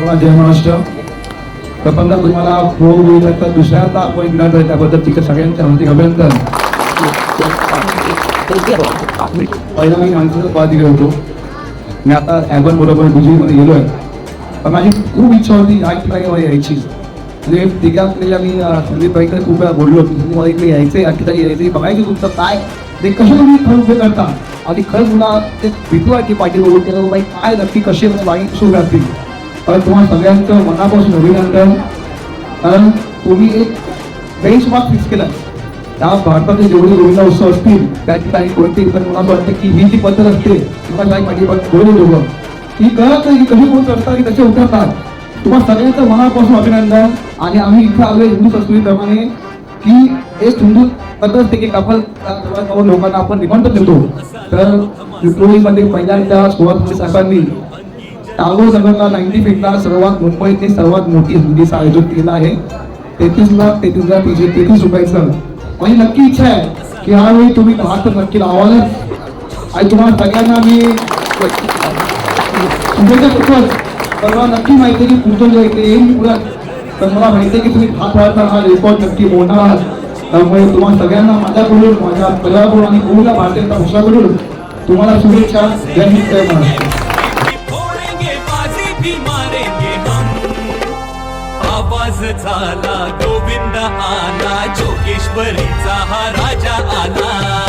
जय महाराष्ट्र प्रपंच तुम्हाला फोन होईल तर दुसऱ्यांदा आपण इग्नार आहे त्याबद्दल तिकडे सगळ्यांच्या हार्दिक अभिनंदन. पहिला मी माणसाचा पद दिला होतो मी आता ॲबन बरोबर मध्ये गेलो आहे पण माझी खूप इच्छा होती या ठिकाणी मला यायची? म्हणजे तिघातलेल्या मी संदीप भाईकडे खूप वेळा बोललो होतो. तुम्ही मला इकडे यायचं या ठिकाणी यायचं बघायचं तुमचं काय? ते कसे तुम्ही खरं उभे करता? आणि खरंच मला ते भीती वाटते पाठी बघून त्याला बाई काय नक्की कसे बाई सुरू राहतील तुम्हाला सगळ्यांचं मनापासून अभिनंदन. कारण तुम्ही एक बेंचमार्क फिक्स केला. त्या भारताचे जेवढे गोविंदा उत्सव असतील त्या ठिकाणी कोणते इतर मला वाटतं की ही जी पद्धत असते तुम्हाला काही पाठीमाग दोन्ही लोक ही कळत नाही की कशी बोलत असतात की तसे उतरतात. तुम्हाला सगळ्यांचं मनापासून अभिनंदन. आणि आम्ही इथं आलो हिंदू संस्कृतीप्रमाणे की एक हिंदू पद्धत असते की आपण लोकांना आपण निमंत्रण देतो. तर विक्रोळीमध्ये पहिल्यांदा सुरुवात साहेबांनी टागोर नगरला नाईन्टी फीटला सर्वात मुंबईतली सर्वात मोठी हिंदीचं आयोजित केला आहे. तेहतीस लाख तेहतीस लाख तीनशे तेहतीस रुपयाचं. माझी नक्की इच्छा आहे की ह्यावेळी तुम्ही दहा तर नक्की लावालच आणि तुम्हाला सगळ्यांना मी शुभेच्छा नक्की माहिती आहे की पुढचं जे ते येईल. पुढं तर मला माहिती आहे की तुम्ही हात वाढता हा रेकॉर्ड नक्की मोठा आहात त्यामुळे तुम्हाला सगळ्यांना माझ्याकडून माझ्या परिवाराकडून आणि पूर्ण भारतीय पक्षाकडून तुम्हाला शुभेच्छा. जय हिंद जय महाराष्ट्र. भी मारेंगे हम? आवाज झाला गोविंद आला जोगेश्वरीचा हा राजा आला.